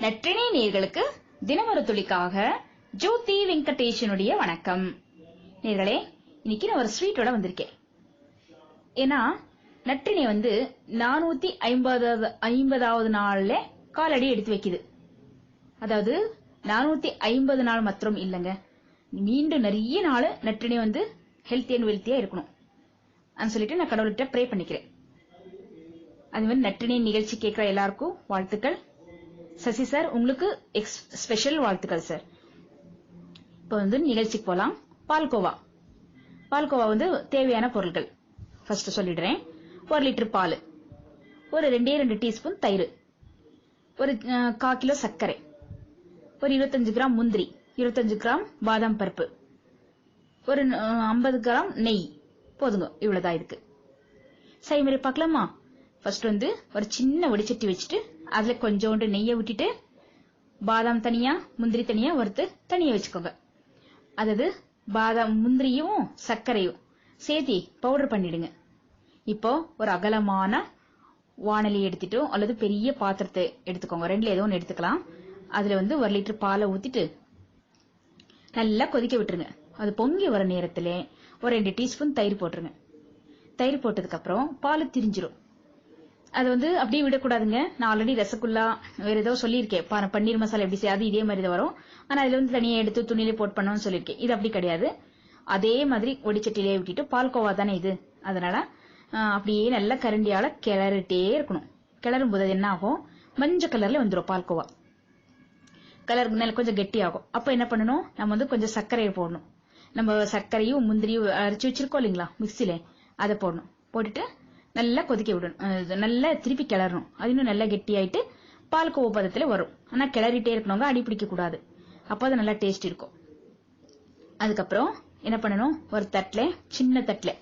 நற்றினை நேர்களுக்கு தினமொரு துளிக்காக ஜோதி வெங்கடேஷனுடைய வணக்கம். நேர்களே இன்னைக்கு நான் ஒரு ஸ்வீட்டோட வந்திருக்கேன். ஏன்னா நற்றினை வந்து நானூத்தி ஐம்பதாவது ஐம்பதாவது நாள்ல காலடி எடுத்து வைக்குது. அதாவது நானூத்தி ஐம்பது நாள் மாத்திரம் இல்லைங்க. மீண்டும் நிறைய நாள் நற்றினை வந்து ஹெல்த்தி அண்ட் வெல்த்தியா இருக்கணும். அப்படின்னு சொல்லிட்டு நான் கடவுள்கிட்ட ப்ரே பண்ணிக்கிறேன். அது மாதிரி நற்றினை நிகழ்ச்சி கேட்கிற எல்லாருக்கும் வாழ்த்துக்கள். சசி சார் உங்களுக்கு ஸ்பெஷல் வாழ்த்துக்கள் சார். இப்போ வந்து நிகழ்ச்சிக்கு போலாம். பால்கோவா. பால்கோவா வந்து தேவையான பொருட்கள். ஃபர்ஸ்ட் சொல்லிடுறேன். ஒரு லிட்டர் பால். ஒரு ரெண்டே ரெண்டு டீஸ்பூன் தயிர். ஒரு கா கால் கிலோ சர்க்கரை. ஒரு இருபத்தஞ்சு கிராம் முந்திரி. இருபத்தஞ்சு கிராம் பாதாம் பருப்பு. ஒரு ஐம்பது கிராம் நெய். போதுங்க. இவ்வளவுதான் இதுக்கு. மாதிரி பார்க்கலாமா? ஃபர்ஸ்ட் வந்து ஒரு சின்ன வடிச்சட்டி வச்சுட்டு அதுல கொஞ்சோண்டு நெய்யை விட்டுட்டு பாதாம் தனியா முந்திரி தனியா வறுத்து தனியா வச்சுக்கோங்க. அதாவது பாதாம் முந்திரியும் சர்க்கரையும் சேர்த்தி பவுடர் பண்ணிடுங்க. இப்போ ஒரு அகலமான வானலி எடுத்துட்டோம் அல்லது பெரிய பாத்திரத்தை எடுத்துக்கோங்க. ரெண்டுல ஏதோ ஒன்று எடுத்துக்கலாம். அதுல வந்து ஒரு லிட்டர் பாலை ஊத்திட்டு நல்லா கொதிக்க விட்டுருங்க. அது பொங்கி வர நேரத்துல ஒரு ரெண்டு டீஸ்பூன் தயிர் போட்டுருங்க. தயிர் போட்டதுக்கு அப்புறம் பால் திரிஞ்சிரும். அது வந்து அப்படியே விடக்கூடாதுங்க. நான் ஆல்ரெடி ரசகுல்லா வேற ஏதோ சொல்லியிருக்கேன். ப- பன்னீர் மசாலா எப்படி செய்யாது இதே மாதிரி தான் வரும். ஆனா அதுல வந்து தனியா எடுத்து துணியில போட்டு பண்ணணும்னு சொல்லியிருக்கேன். இது அப்படி கிடையாது. அதே மாதிரி ஒடிச்சட்டிலே விட்டுட்டு பால்கோவா தானே இது. அதனால அப்படியே நல்லா கரண்டியால கிளறிட்டே இருக்கணும். கிளறும் போது அது என்ன ஆகும்? மஞ்சள் கலர்ல வந்துடும் பால்கோவா. கலர் நல்ல கொஞ்சம் கெட்டியாகும். அப்ப என்ன பண்ணணும்? நம்ம வந்து கொஞ்சம் சர்க்கரையை போடணும். நம்ம சர்க்கரையும் முந்திரியும் அரைச்சு வச்சிருக்கோம் இல்லைங்களா? மிக்சில அதை போடணும். போட்டுட்டு நல்லா கொதிக்க விடணும். நல்லா திருப்பி கிளறணும். அது இன்னும் நல்லா கெட்டியாயிட்டு பால் கோவ வரும். ஆனா கிளறிட்டே இருக்கணுங்க அடி பிடிக்க கூடாது. அப்போ அது நல்லா டேஸ்ட் இருக்கும். அதுக்கப்புறம் என்ன பண்ணணும்? ஒரு தட்டுல சின்ன தட்டுல.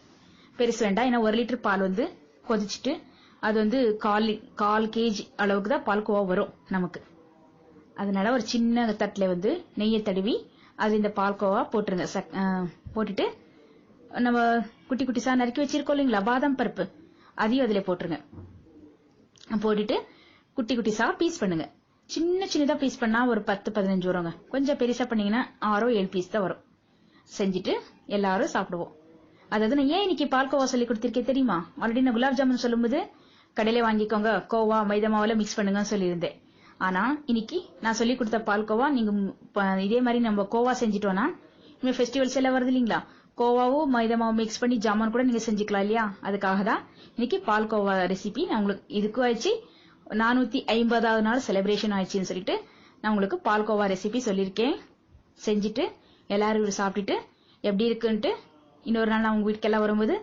பெருசு வேண்டாம். ஏன்னா ஒரு லிட்டர் பால் வந்து கொதிச்சுட்டு அது வந்து கால் கால் கேஜி அளவுக்கு தான் பால்கோவா வரும் நமக்கு. அதனால ஒரு சின்ன தட்டுல வந்து நெய்யை தடவி அது இந்த பால்கோவா போட்டுருங்க. சக்- போட்டுட்டு நம்ம குட்டி குட்டிசா நறுக்கி வச்சிருக்கோம் இல்லைங்களா? பாதாம் பருப்பு. அதையும் அதுல போட்டுருங்க. போட்டுட்டு குட்டி குட்டிசா பீஸ் பண்ணுங்க. சின்ன சின்னதா பீஸ் பண்ணா ஒரு பத்து பதினஞ்சு வருங்க. கொஞ்சம் பெருசா பண்ணீங்கன்னா ஆறோ ஏழு பீஸ் தான் வரும். செஞ்சுட்டு எல்லாரும் சாப்பிடுவோம். அதாவது நான் ஏன் இன்னைக்கு பால்கோவா சொல்லி கொடுத்திருக்கேன் தெரியுமா? ஆல்ரெடி நான் குலாப் ஜாமுன் சொல்லும்போது கடையில வாங்கிக்கோங்க கோவா மைதா மாவுல மிக்ஸ் பண்ணுங்கன்னு சொல்லியிருந்தேன். ஆனா இன்னைக்கு நான் சொல்லி கொடுத்த பால்கோவா நீங்க இதே மாதிரி நம்ம கோவா செஞ்சிட்டோம்னா இனிமே ஃபெஸ்டிவல்ஸ் எல்லாம் வருது இல்லைங்களா? கோவாவும் மைதா மிக்ஸ் பண்ணி ஜாமான் கூட நீங்க செஞ்சுக்கலாம் இல்லையா? அதுக்காக தான் இன்னைக்கு பால்கோவா ரெசிபி நான் உங்களுக்கு இதுக்கும் ஆயிடுச்சு. நானூத்தி ஐம்பதாவது நாள் செலிப்ரேஷன் ஆயிடுச்சுன்னு சொல்லிட்டு நான் உங்களுக்கு பால்கோவா ரெசிபி சொல்லியிருக்கேன். செஞ்சுட்டு எல்லாரும் சாப்பிட்டுட்டு எப்படி இருக்குன்ட்டு இன்னொரு நாள் நான் உங்க வீட்டுக்கெல்லாம் வரும்போது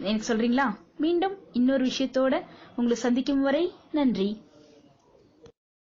எனக்கு சொல்றீங்களா? மீண்டும் இன்னொரு விஷயத்தோட உங்களை சந்திக்கும் வரை நன்றி.